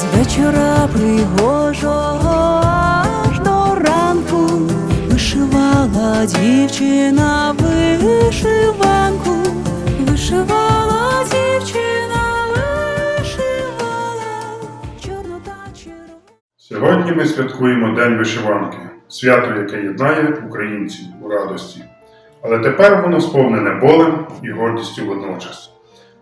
З вечора пригожого аж до ранку вишивала дівчина вишиванку, вишивала дівчина, вишивала чорну та червону. Сьогодні ми святкуємо День вишиванки, свято, яке єднає українців у радості. Але тепер воно сповнене болем і гордістю водночас.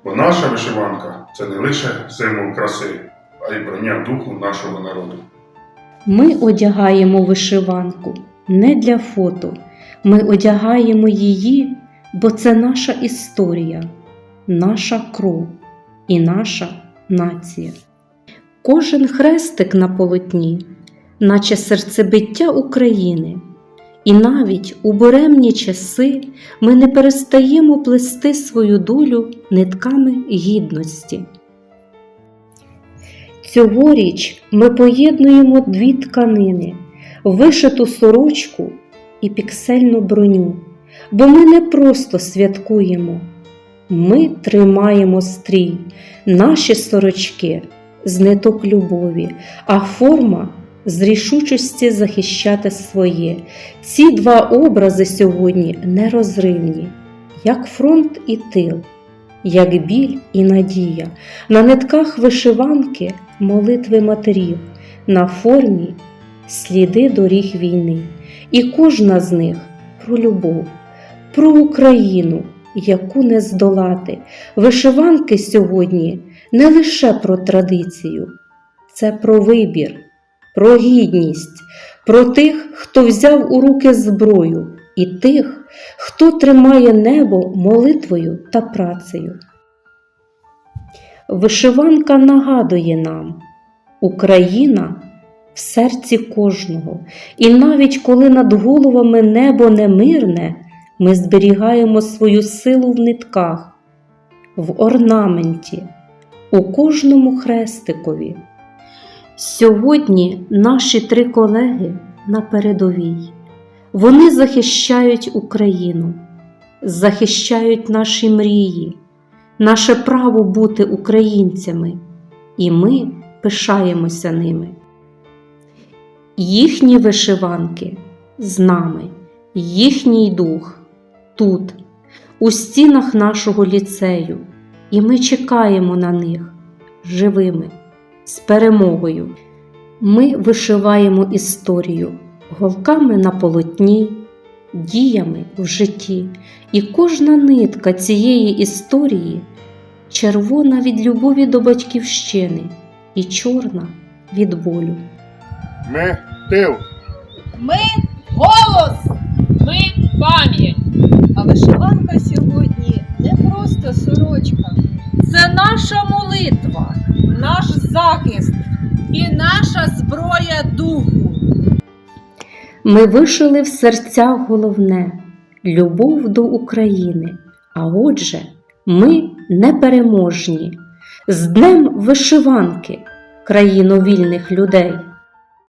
Бо наша вишиванка це не лише символ краси, а й броня духу нашого народу. Ми одягаємо вишиванку не для фото. Ми одягаємо її, бо це наша історія, наша кров і наша нація. Кожен хрестик на полотні, наче серцебиття України. І навіть у буремні часи ми не перестаємо плести свою долю нитками гідності. Цьогоріч ми поєднуємо дві тканини вишиту сорочку і піксельну броню, бо ми не просто святкуємо, ми тримаємо стрій, наші сорочки з ниток любові, а форма з рішучості захищати своє. Ці два образи сьогодні нерозривні, як фронт і тил, як біль і надія. На нитках вишиванки молитви матерів, на формі сліди доріг війни. І кожна з них про любов, про Україну, яку не здолати. Вишиванки сьогодні не лише про традицію, це про вибір, про гідність, про тих, хто взяв у руки зброю, і тих, хто тримає небо молитвою та працею. Вишиванка нагадує нам, Україна в серці кожного, і навіть коли над головами небо не мирне, ми зберігаємо свою силу в нитках, в орнаменті, у кожному хрестикові. Сьогодні наші три колеги на передовій. Вони захищають Україну, захищають наші мрії, наше право бути українцями, і ми пишаємося ними. Їхні вишиванки з нами, їхній дух тут, у стінах нашого ліцею, і ми чекаємо на них живими, з перемогою. Ми вишиваємо історію голками на полотні, діями в житті, і кожна нитка цієї історії червона від любові до батьківщини і чорна від болю. Ми тил. Ми голос! Ми пам'ять. А вишиванка сьогодні не просто сорочка, Це наша молитва, наш захист і наша зброя духу. Ми вишили в серцях головне любов до України. А отже, ми непереможні. З Днем вишиванки, країну вільних людей.